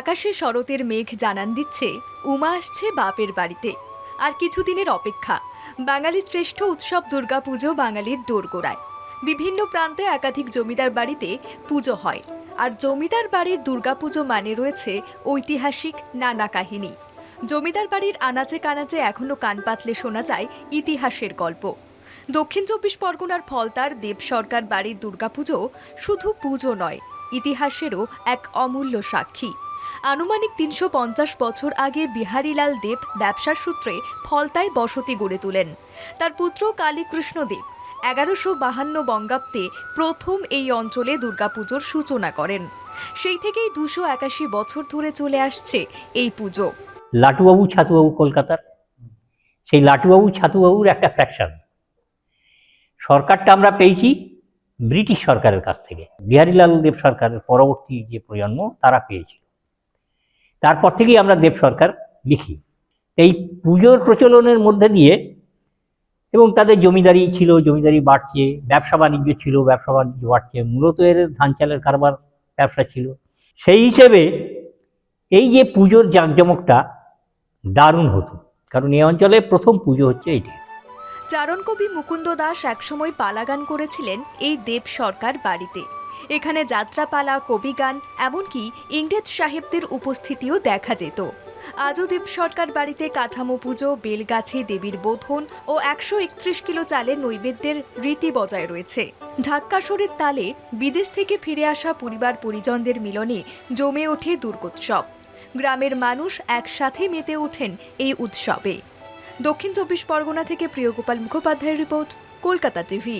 আকাশে শরতের মেঘ জানান দিচ্ছে, উমা আসছে বাপের বাড়িতে। আর কিছুদিনের অপেক্ষা, বাঙালি শ্রেষ্ঠ উৎসব দুর্গাপুজো বাঙালির দোরগোড়ায়। বিভিন্ন প্রান্তে একাধিক জমিদার বাড়িতে পুজো হয়। আর জমিদার বাড়ির দুর্গাপুজো মানে রয়েছে ঐতিহাসিক নানা কাহিনী। জমিদার বাড়ির আনাচে কানাচে এখনও কান পাতলে শোনা যায় ইতিহাসের গল্প। দক্ষিণ চব্বিশ পরগনার ফলতার দেব সরকার বাড়ির দুর্গাপুজো শুধু পুজো নয়, ইতিহাসেরও এক অমূল্য সাক্ষী। আনুমানিক তিনশো পঞ্চাশ বছর আগে বিহারীলাল দেব ব্যবসার সূত্রে ফলতায় বসতি গড়ে তোলেন। তার পুত্র কালীকৃষ্ণ দেব এগারোশো বাহান্ন বঙ্গাব্দে প্রথম এই অঞ্চলে দুর্গাপুজোর সূচনা করেন। সেই থেকেই দুশো একাশি বছর ধরে চলে আসছে এই পুজো। লাটুবাবু, ছাতুবাবু কলকাতার? সেই লাটুবাবু, ছাতুবাবুর একটা ফ্র্যাকশন সরকারটা আমরা পেয়েছি ব্রিটিশ সরকারের কাছ থেকে। বিহারীলাল দেব সরকারের পরবর্তী যে প্রজন্ম, তারা পেয়েছিল। তারপর থেকেই আমরা দেব সরকার লিখি। এই পুজোর প্রচলনের মধ্যে দিয়ে এবং তাদের জমিদারি ছিল, জমিদারি বাড়ছে, ব্যবসা বাণিজ্য ছিল, ব্যবসা বাণিজ্য বাড়ছে, মূলত এর ধান চালের কারবার ব্যবসা ছিল। সেই হিসেবে এই যে পুজোর জাঁকজমকটা দারুণ হতো, কারণ এই অঞ্চলে প্রথম পুজো হচ্ছে এটি। চারণকবি মুকুন্দ দাস একসময় পালাগান করেছিলেন এই দেব সরকার বাড়িতে। এখানে যাত্রাপালা, কবিগান, এমনকি ইংরেজ সাহেবদের উপস্থিতিও দেখা যেত। আজও দেব সরকার বাড়িতে কাঠামো পুজো, বেলগাছে, দেবীর বোধন ও একশো একত্রিশ কিলো চালের নৈবেদ্যের রীতি বজায় রয়েছে। ঢাক্কাসরের তালে বিদেশ থেকে ফিরে আসা পরিবার পরিজনদের মিলনে জমে ওঠে দুর্গোৎসব। গ্রামের মানুষ একসাথে মেতে ওঠেন এই উৎসবে। দক্ষিণ চব্বিশ পরগনা থেকে প্রিয়গোপাল মুখোপাধ্যায়ের রিপোর্ট কলকাতা টিভি।